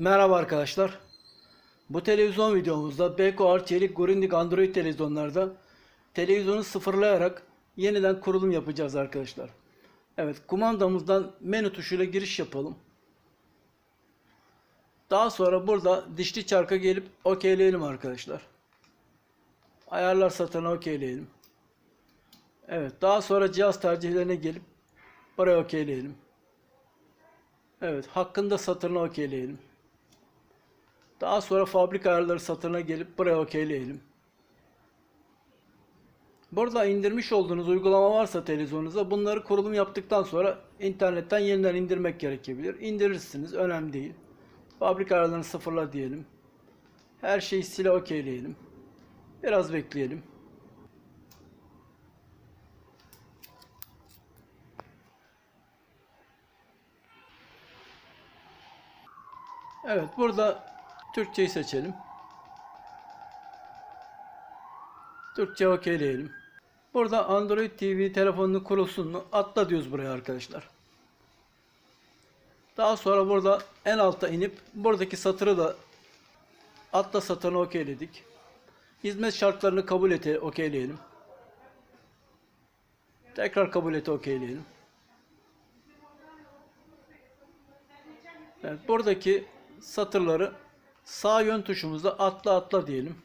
Merhaba arkadaşlar. Bu televizyon videomuzda Beko Arçelik Grundig Android televizyonlarda televizyonu sıfırlayarak yeniden kurulum yapacağız arkadaşlar. Evet kumandamızdan menü tuşuyla giriş yapalım. Daha sonra burada dişli çarka gelip okeyleyelim arkadaşlar. Ayarlar satırına okeyleyelim. Evet daha sonra cihaz tercihlerine gelip buraya okeyleyelim. Evet hakkında satırına okeyleyelim. Daha sonra fabrika ayarları satırına gelip buraya okeyleyelim. Burada indirmiş olduğunuz uygulama varsa televizyonunuza bunları kurulum yaptıktan sonra internetten yeniden indirmek gerekebilir. İndirirsiniz önemli değil. Fabrika ayarlarını sıfırla diyelim. Her şeyi sile okeyleyelim. Biraz bekleyelim. Evet burada Türkçeyi seçelim. Türkçe okeyleyelim. Burada Android TV telefonunu kurulsun mu? Atla diyoruz buraya arkadaşlar. Daha sonra burada en alta inip buradaki satırı da atla satırını okeyledik. Hizmet şartlarını kabul ete okeyleyelim. Tekrar kabul ete okeyleyelim. Evet, buradaki satırları sağ yön tuşumuzda atla atla diyelim.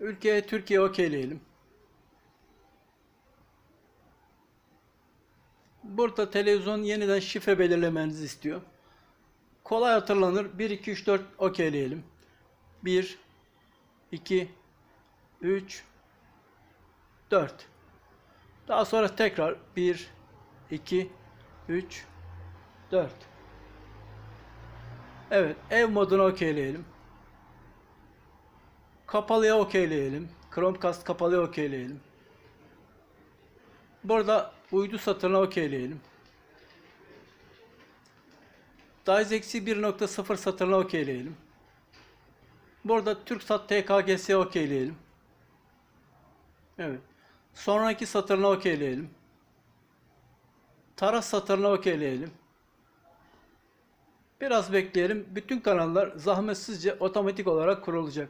Ülkeye Türkiye okeyleyelim. Burada televizyon yeniden şifre belirlemenizi istiyor. Kolay hatırlanır. 1 2 3 4 okeyleyelim. 1 2 3 4 Daha sonra tekrar 1 2 3 4 Evet, ev modunu okeyleyelim. Kapalıya okeyleyelim. Chromecast kapalıya okeyleyelim. Burada uydu satırına okeyleyelim. DiceX'i 1.0 satırına okeyleyelim. Burada TürkSat TKGS'ye okeyleyelim. Evet. Sonraki satırına okeyleyelim. Taras satırına okeyleyelim. Biraz bekleyelim. Bütün kanallar zahmetsizce otomatik olarak kurulacak.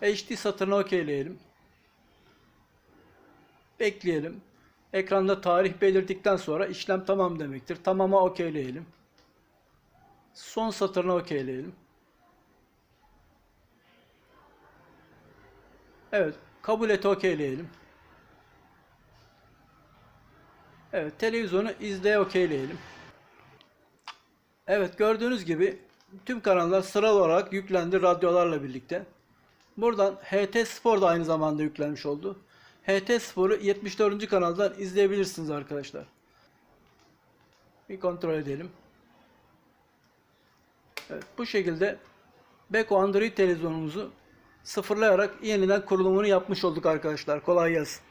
HD satırına okeyleyelim. Bekleyelim. Ekranda tarih belirttikten sonra işlem tamam demektir. Tamama okeyleyelim. Son satırına okeyleyelim. Evet. Kabul et okeyleyelim. Evet. Televizyonu izleye okeyleyelim. Evet. Gördüğünüz gibi tüm kanallar sıralı olarak yüklendi radyolarla birlikte. Buradan HT Spor da aynı zamanda yüklenmiş oldu. HT Spor'u 74. kanaldan izleyebilirsiniz arkadaşlar. Bir kontrol edelim. Evet, bu şekilde Beko Android televizyonumuzu sıfırlayarak yeniden kurulumunu yapmış olduk arkadaşlar. Kolay gelsin.